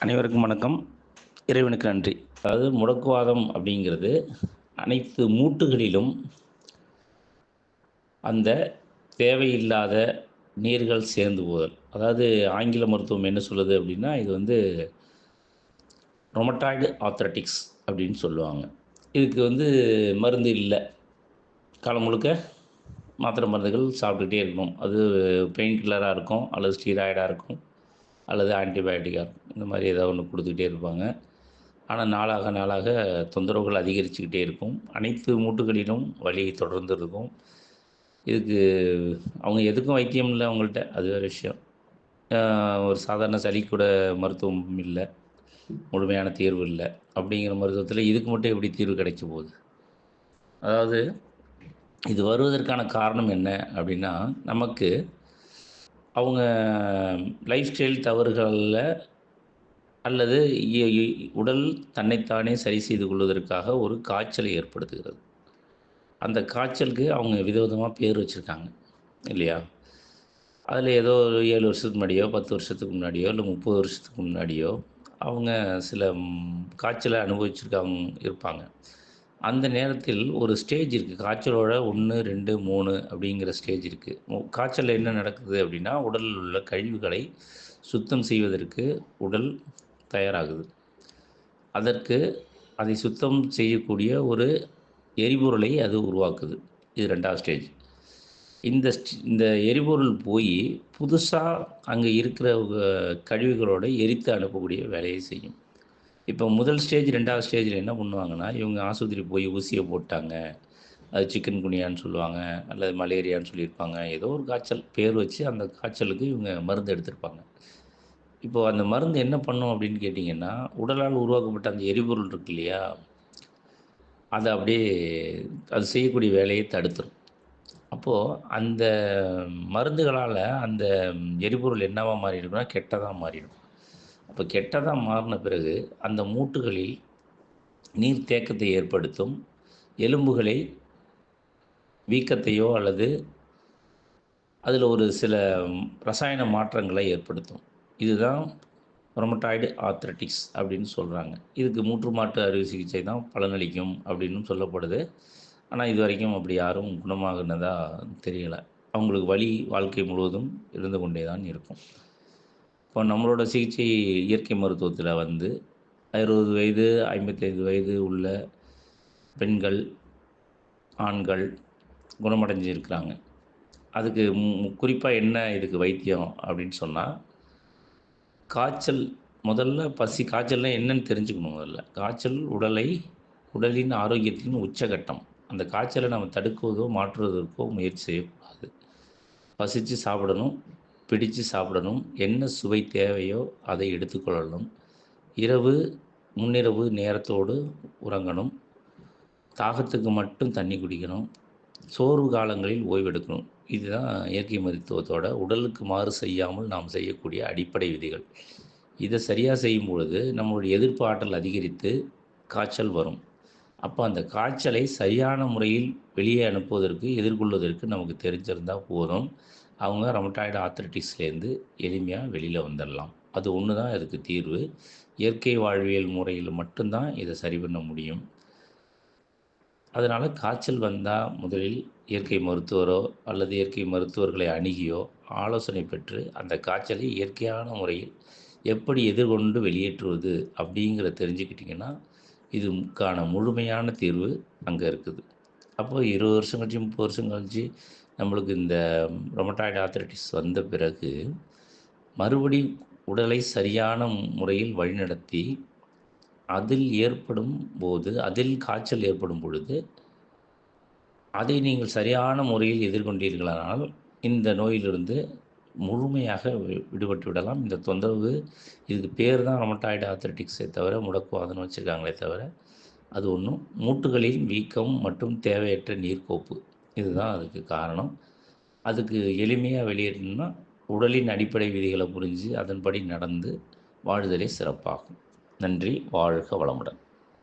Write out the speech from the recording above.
அனைவருக்கும் வணக்கம். இறைவனுக்கு நன்றி. அதாவது முடக்குவாதம் அப்படிங்கிறது அனைத்து மூட்டுகளிலும் அந்த தேவையில்லாத நீர்கள் சேர்ந்து போதல். அதாவது ஆங்கில மருத்துவம் என்ன சொல்லுது அப்படின்னா இது வந்து ரொமட்டாய்டு ஆத்தரட்டிக்ஸ் அப்படின்னு சொல்லுவாங்க. இதுக்கு வந்து மருந்து இல்லை. காலம் முழுக்க மாத்திரை மருந்துகள் சாப்பிட்டுக்கிட்டே இருக்கணும். அது பெயின் கில்லராக இருக்கும் அல்லது ஸ்டீராய்டாக இருக்கும். அல்லது ஆன்டிபயோட்டிக்காக இருக்கும் இந்த மாதிரி ஏதாவது ஒன்று கொடுத்துக்கிட்டே இருப்பாங்க. ஆனால் நாளாக நாளாக தொந்தரவுகள் அதிகரிச்சுக்கிட்டே இருக்கும். அனைத்து மூட்டுகளிலும் வலி தொடர்ந்து இருக்கும் இதுக்கு அவங்க எதுக்கும் வைத்தியம் இல்லை அவங்கள்ட்ட அது வேறு விஷயம். ஒரு சாதாரண சளி கூட மருத்துவம் இல்லை. முழுமையான தீர்வு இல்லை. அப்படிங்கிற மருத்துவத்தில் இதுக்கு மட்டும் எப்படி தீர்வு கிடைக்க போகுது? அதாவது இது வருவதற்கான காரணம் என்ன அப்படின்னா நமக்கு அவங்க லைஃப் ஸ்டைல் தவறுகளில் அல்லது உடல் தன்னைத்தானே சரி செய்து கொள்வதற்காக ஒரு காய்ச்சலை ஏற்படுத்துகிறது. அந்த காய்ச்சலுக்கு அவங்க விதவிதமாக பேர் வச்சுருக்காங்க இல்லையா? அதில் ஏதோ ஒரு ஏழு வருஷத்துக்கு முன்னாடியோ பத்து வருஷத்துக்கு முன்னாடியோ இல்லை முப்பது வருஷத்துக்கு முன்னாடியோ அவங்க சில காய்ச்சலை அனுபவிச்சிருக்காங்க இருப்பாங்க. அந்த நேரத்தில் ஒரு ஸ்டேஜ் இருக்குது காய்ச்சலோட ஒன்று ரெண்டு மூணு அப்படிங்கிற ஸ்டேஜ் இருக்குது காய்ச்சலில் என்ன நடக்குது அப்படின்னா உடலில் உள்ள கழிவுகளை சுத்தம் செய்வதற்கு உடல் தயாராகுது. அதற்கு அதை சுத்தம் செய்யக்கூடிய ஒரு எரிபொருளை அது உருவாக்குது. இது ரெண்டாவது ஸ்டேஜ் இந்த இந்த எரிபொருள் போய் புதுசாக அங்கே இருக்கிற கழிவுகளோடு எரித்து அனுப்பக்கூடிய வேலையை செய்யும். இப்போ முதல் ஸ்டேஜ் ரெண்டாவது ஸ்டேஜில் என்ன பண்ணுவாங்கன்னா இவங்க ஆஸ்பத்திரி போய் ஊசியை போட்டாங்க. அது சிக்கன் குனியான்னு சொல்லுவாங்க அல்லது மலேரியான்னு சொல்லியிருப்பாங்க. ஏதோ ஒரு காய்ச்சல் பேர் வச்சு அந்த காய்ச்சலுக்கு இவங்க மருந்து எடுத்திருப்பாங்க. இப்போ அந்த மருந்து என்ன பண்ணும் அப்படின்னு கேட்டிங்கன்னா உடலால் உருவாக்கப்பட்ட அந்த எரிபொருள் இருக்கு இல்லையா? அதை அப்படியே அது செய்யக்கூடிய வேலையை தடுத்துரும். அப்போது அந்த மருந்துகளால் அந்த எரிபொருள் என்னவாக மாறிடும்னா கெட்டதாக மாறிடும். அப்போ கெட்டதாக மாறின பிறகு அந்த மூட்டுகளில் நீர் தேக்கத்தை ஏற்படுத்தும் எலும்புகளை வீக்கத்தையோ அல்லது அதில் ஒரு சில ரசாயன மாற்றங்களை ஏற்படுத்தும். இதுதான் ரொமட்டாய்டு ஆத்ரட்டிக்ஸ் அப்படின்னு சொல்கிறாங்க இதுக்கு மூற்று மாட்டு அறுவை சிகிச்சை தான் பலனளிக்கும் அப்படின்னு சொல்லப்படுது. ஆனால் இது வரைக்கும் அப்படி யாரும் குணமாகினதாக தெரியலை. அவங்களுக்கு வழி வாழ்க்கை முழுவதும் இருந்து கொண்டே தான் இருக்கும். இப்போ நம்மளோட சிகிச்சை இயற்கை மருத்துவத்தில் வந்து அறுபது வயது ஐம்பத்தைந்து வயது உள்ள பெண்கள் ஆண்கள் குணமடைஞ்சிருக்கிறாங்க. அதுக்கு குறிப்பாக என்ன இதுக்கு வைத்தியம் அப்படின்னு சொன்னால் காய்ச்சல் முதல்ல பசி காய்ச்சல்னால் என்னன்னு தெரிஞ்சுக்கணும் முதல்ல. காய்ச்சல் உடலை உடலின் ஆரோக்கியத்தின் உச்சகட்டம். அந்த காய்ச்சலை நம்ம தடுக்குவதோ மாற்றுவதற்கோ முயற்சி செய்யக்கூடாது. பசித்து சாப்பிடணும். பிடித்து சாப்பிடணும். என்ன சுவை தேவையோ அதை எடுத்துக்கொள்ளணும் இரவு முன்னிரவு நேரத்தோடு உறங்கணும். தாகத்துக்கு மட்டும் தண்ணி குடிக்கணும். சோர்வு காலங்களில் ஓய்வெடுக்கணும். இதுதான் இயற்கை மருத்துவத்தோட உடலுக்கு மாறு செய்யாமல் நாம் செய்யக்கூடிய அடிப்படை விதிகள். இதை சரியாக செய்யும் பொழுது நம்மளுடைய எதிர்ப்பு ஆற்றல் அதிகரித்து காய்ச்சல் வரும். அப்போ அந்த காய்ச்சலை சரியான முறையில் வெளியே அனுப்புவதற்கு எதிர்கொள்வதற்கு நமக்கு தெரிஞ்சிருந்தால் போதும். அவங்க ரொமட்டாய்டு ஆத்ரட்டிஸ்லேருந்து எளிமையாக வெளியில் வந்துடலாம் அது ஒன்று தான் இதுக்கு தீர்வு. இயற்கை வாழ்வியல் முறையில் மட்டும்தான் இதை சரி பண்ண முடியும். அதனால் காய்ச்சல் வந்தால் முதலில் இயற்கை மருத்துவரோ அல்லது இயற்கை மருத்துவர்களை அணுகியோ ஆலோசனை பெற்று அந்த காய்ச்சலை இயற்கையான முறையில் எப்படி எதிர்கொண்டு வெளியேற்றுவது அப்படிங்கிற தெரிஞ்சுக்கிட்டிங்கன்னா இதுக்கான முழுமையான தீர்வு அங்கே இருக்குது. அப்போ இருபது வருஷம் கழிச்சு முப்பது வருஷம் கழிச்சு நம்மளுக்கு இந்த ரொமட்டாய்டு ஆத்ரட்டிஸ் வந்த பிறகு மறுபடி உடலை சரியான முறையில் வழிநடத்தி அதில் ஏற்படும் போது அதில் காய்ச்சல் ஏற்படும் பொழுது அதை நீங்கள் சரியான முறையில் எதிர்கொண்டீர்களானால் இந்த நோயிலிருந்து முழுமையாக விடுபட்டு விடலாம். இந்த தொந்தரவு இதுக்கு பேர் தான் ரொமட்டாய்டு ஆத்ரட்டிக்ஸே தவிர முடக்குவாதம்னு வச்சுருக்காங்களே தவிர அது ஒன்றும் மூட்டுகளின் வீக்கம் மற்றும் தேவையற்ற நீர்க்கோப்பு இதுதான் அதுக்கு காரணம். அதுக்கு எளிமையாக வெளியேறணும்னா உடலின் அடிப்படை விதிகளை புரிஞ்சு அதன்படி நடந்து வாழ்தலே சிறப்பாகும். நன்றி வாழ்க வளமுடன்.